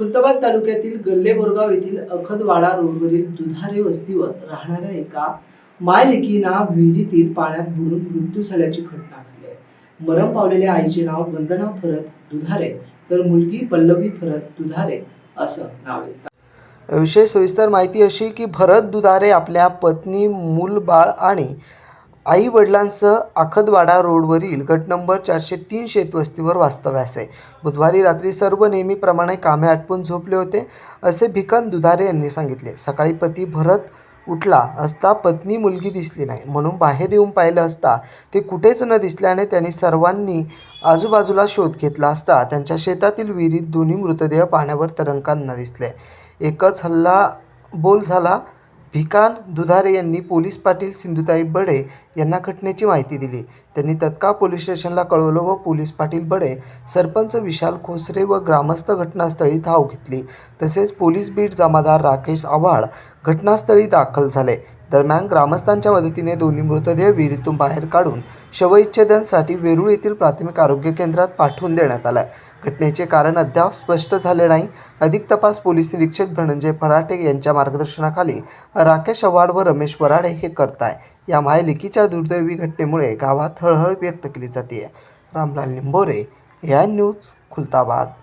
खुलताबाद तालुक्यातील गल्ले बोरगाव येथील अखदवाडा रोडवरील दुधारे वस्तीवर राहणाऱ्या एका मायलिकीना विहिरीतील पाण्यात बुडून मृत्यू झाल्याची घटना घडली आहे. मरण पावलेल्या आईचे नाव वंदना फरत दुधारे तर मुलगी पल्लवी फरत दुधारे असं नाव आहे. विषय सविस्तर माहिती अशी की भरत दुधारे आपल्या पत्नी मूल बाळ आणि आई वडिलांसह आखदवाडा रोडवरील गट नंबर चारशे तीन शेतवस्तीवर वास्तव्यास आहे. बुधवारी रात्री सर्व नेहमीप्रमाणे कामे आटपून झोपले होते असे भिकन दुधारे यांनी सांगितले. सकाळी पती भरत उठला असता पत्नी मुलगी दिसली नाही. म्हणून बाहेर येऊन पाहिलं असता ते कुठेच न दिसल्याने त्यांनी सर्वांनी आजूबाजूला शोध घेतला असता त्यांच्या शेतातील विहिरीत दोन्ही मृतदेह पाण्यावर तरंगताना दिसले. एकच हल्ला बोल झाला भिकान दुधारे यांनी पोलीस पाटील सिंधुताई बडे यांना घटनेची माहिती दिली. त्यांनी तत्काळ पोलीस स्टेशनला कळवलं व पोलीस पाटील बडे सरपंच विशाल खोसरे व ग्रामस्थ घटनास्थळी धाव घेतली. तसेच पोलीस बीट जमादार राकेश आव्हाड घटनास्थळी दाखल झाले. दरम्यान ग्रामस्थांच्या मदतीने दोन्ही मृतदेह विहिरीतून बाहेर काढून शवविच्छेदनासाठी वेरूळ येथील प्राथमिक आरोग्य केंद्रात पाठवून देण्यात आलं घटनेचे कारण अद्याप स्पष्ट झाले नाही. अधिक तपास पोलीस निरीक्षक धनंजय फराटे यांच्या मार्गदर्शनाखाली राकेश आव्हाड व रमेश वराडे हे करताय. या मायलिकीच्या दुर्दैवी घटनेमुळे गावात हळहळ व्यक्त केली जाते रामलाल निंबोरे या न्यूज खुलताबाद.